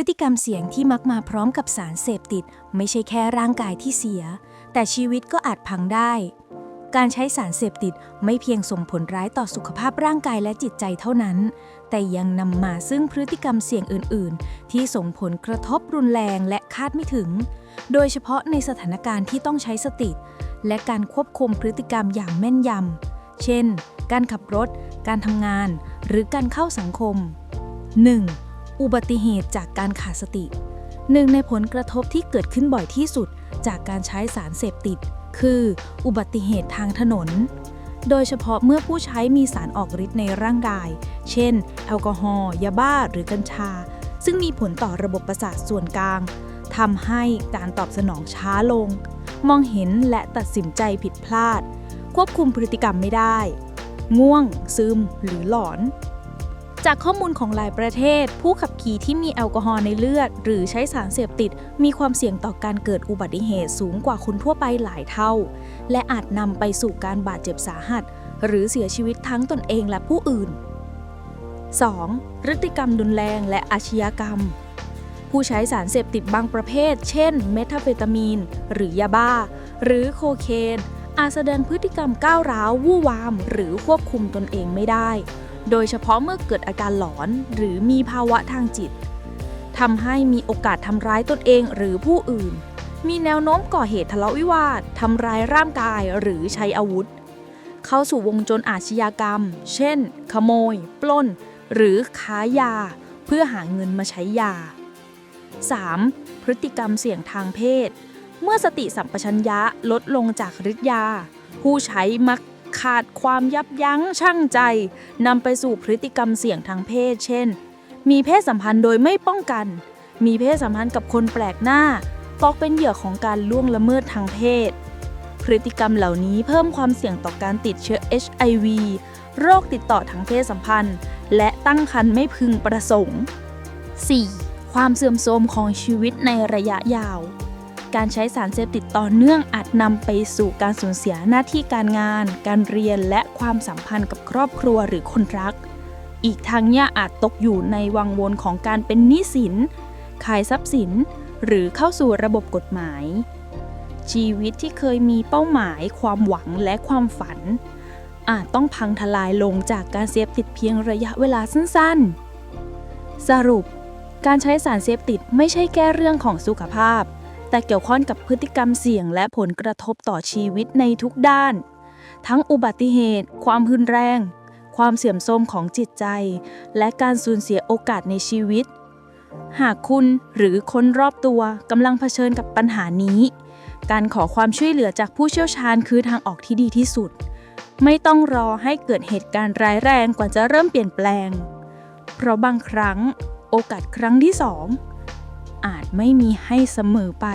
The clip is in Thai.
ฤติกรรมเสี่ยงที่มักมาพร้อมกับสารเสพติด ไม่ใช่แค่ร่างกายที่เสีย แต่ชีวิตก็อาจพังได้ การใช้สารเสพติดไม่เพียงส่งผลร้ายต่อสุขภาพร่างกายและจิตใจเท่านั้น แต่ยังนำมาซึ่งพฤติกรรมเสี่ยงอื่น ๆ ที่ส่งผลกระทบรุนแรงและคาดไม่ถึง โดยเฉพาะในสถานการณ์ที่ต้องใช้สติ และการควบคุมพฤติกรรมอย่างแม่นยำ เช่น การขับรถ การทำงาน หรือการเข้าสังคม 1. อุบัติเหตุจากการขาดสติ หนึ่งในผลกระทบที่เกิดขึ้นบ่อยที่สุดจากการใช้สารเสพติด คืออุบัติเหตุทางถนน โดยเฉพาะเมื่อผู้ใช้มีสารออกฤทธิ์ในร่างกาย เช่น แอลกอฮอล์ยาบ้าหรือกัญชา ซึ่งมีผลต่อระบบประสาทส่วนกลางทำให้การตอบสนองช้าลง มองเห็นและตัดสินใจผิดพลาด ควบคุมพฤติกรรมไม่ได้ ง่วง ซึม หรือหลอน จากข้อมูลของหลายประเทศ ผู้ขับขี่ที่มีแอลกอฮอล์ในเลือด หรือใช้สารเสพติด มีความเสี่ยงต่อการเกิดอุบัติเหตุสูงกว่าคนทั่วไปหลายเท่า และอาจนำไปสู่การบาดเจ็บสาหัส หรือเสียชีวิตทั้งตนเองและผู้อื่น 2. พฤติกรรมรุนแรงและอาชญากรรม ผู้ใช้สารเสพติดบางประเภท เช่น เมทาเฟตามีน หรือยาบ้า หรือโคเคนอาจแสดงพฤติกรรมก้าวร้าว วู่วาม หรือควบคุมตนเองไม่ได้ โดยเฉพาะเมื่อเกิดอาการหลอนหรือมีภาวะทางจิตทำให้มีโอกาสทำร้ายตนเองหรือผู้อื่น มีแนวโน้มก่อเหตุทะเลาะวิวาททำร้ายร่างกายหรือใช้อาวุธ เข้าสู่วงจรอาชญากรรม เช่น ขโมย ปล้น หรือค้ายา เพื่อหาเงินมาใช้ยา 3. พฤติกรรมเสี่ยงทางเพศ เมื่อสติสัมปชัญญะลดลงจากฤทธิ์ยา ผู้ใช้มัก ขาดความยับยั้งชั่งใจนำไปสู่พฤติกรรมเสี่ยงทางเพศ เช่น มีเพศสัมพันธ์โดยไม่ป้องกัน มีเพศสัมพันธ์กับคนแปลกหน้า ตกเป็นเหยื่อของการล่วงละเมิดทางเพศ พฤติกรรมเหล่านี้เพิ่มความเสี่ยงต่อการติดเชื้อ HIV โรคติดต่อทางเพศสัมพันธ์ และตั้งครรภ์ไม่พึงประสงค์ 4. ความเสื่อมโทรมของชีวิตในระยะยาว การใช้สารเสพติดต่อเนื่องอาจนำไปสู่การสูญเสียหน้าที่การงาน การเรียนและความสัมพันธ์กับครอบครัวหรือคนรัก อีกทั้งเนี่ยอาจตกอยู่ในวังวนของการเป็นหนี้สิน ขายทรัพย์สิน หรือเข้าสู่ระบบกฎหมาย ชีวิตที่เคยมีเป้าหมาย ความหวังและความฝัน อาจต้องพังทลายลงจากการเสพติดเพียงระยะเวลาสั้นๆ สรุปการใช้สารเสพติดไม่ใช่แค่เรื่องของสุขภาพ แต่เกี่ยวข้องกับพฤติกรรมเสี่ยงและผลกระทบต่อชีวิตในทุกด้าน ทั้งอุบัติเหตุ ความรุนแรง ความเสื่อมโทรมของจิตใจ และการสูญเสียโอกาสในชีวิต หากคุณหรือคนรอบตัวกำลังเผชิญกับปัญหานี้ การขอความช่วยเหลือจากผู้เชี่ยวชาญคือทางออกที่ดีที่สุด ไม่ต้องรอให้เกิดเหตุการณ์ร้ายแรงกว่าจะเริ่มเปลี่ยนแปลง เพราะบางครั้ง โอกาสครั้งที่สอง อาจไม่มีให้เสมอไป